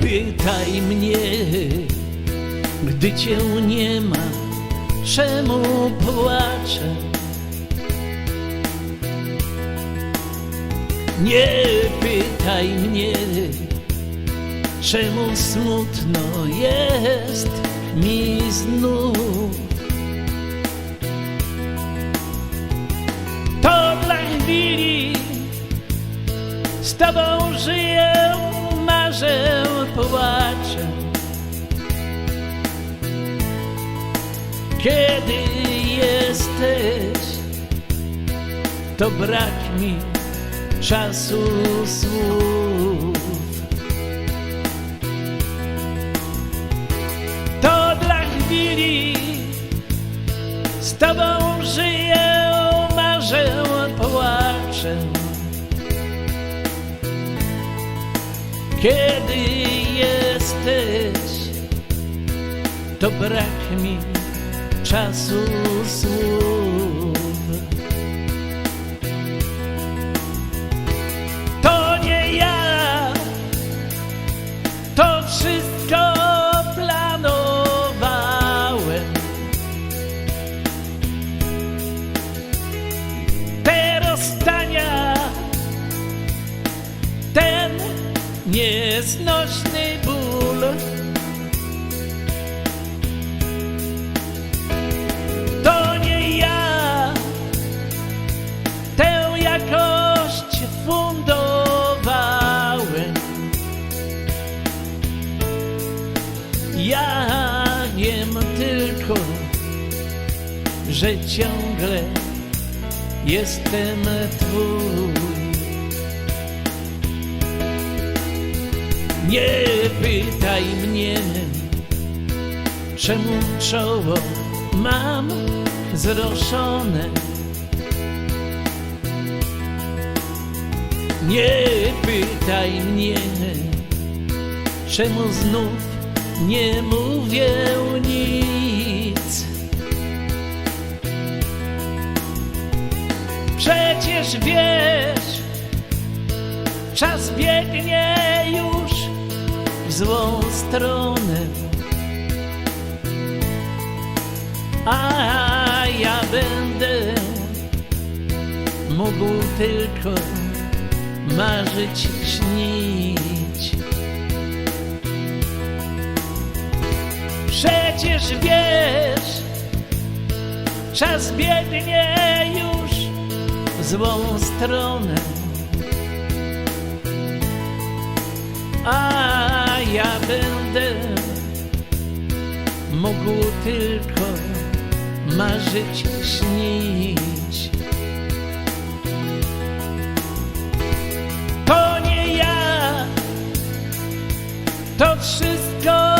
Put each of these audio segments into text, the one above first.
pytaj mnie, gdy cię nie ma, czemu płaczę? Nie pytaj mnie, czemu smutno jest mi znów. To dla chwili z tobą żyję, Kiedy jesteś, to brak mi czasu słów. To dla chwili z tobą żyję, marzę, płaczę. Kiedy jesteś, to brak mi czasu słów. To nie ja, to wszystko planowałem. Te rozstania, ten nieznośny Ja wiem tylko, że ciągle jestem twój. Nie pytaj mnie, czemu czoło mam zroszone. Nie pytaj mnie, czemu znów nie mówię nic. Przecież wiesz, czas biegnie już w złą stronę. A ja będę mógł tylko marzyć, śnić. Przecież wiesz, czas biegnie już w złą stronę. A ja będę mógł tylko marzyć, śnić. To nie ja, to wszystko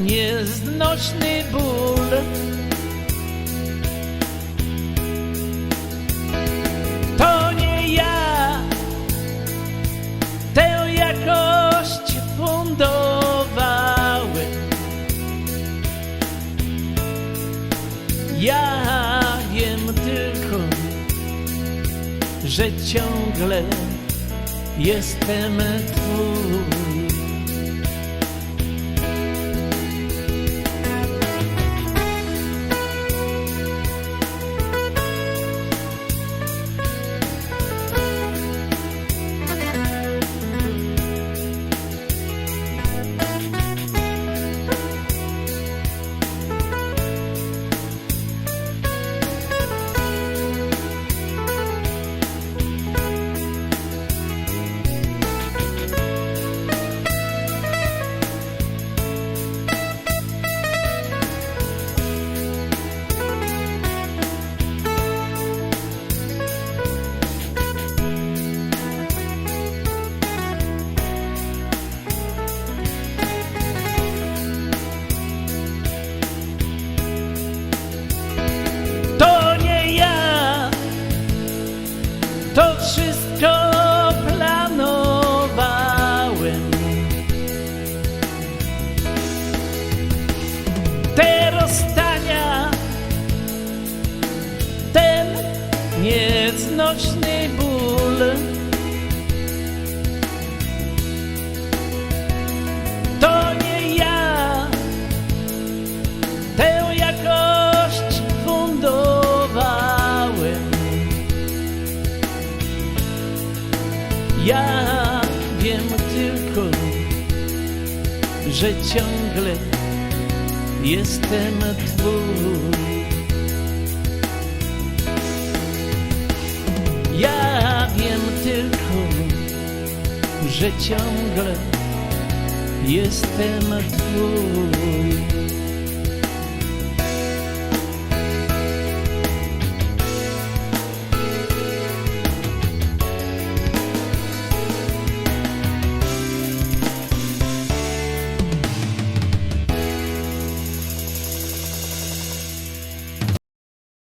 nieznośny ból. To nie ja tę jakość fundowałem. Ja wiem tylko, że ciągle jestem twój. Bezlitośny ból. To nie ja tę jakość fundowałem. Ja wiem tylko, że ciągle jestem twój. Ja wiem tylko, że ciągle jestem twój.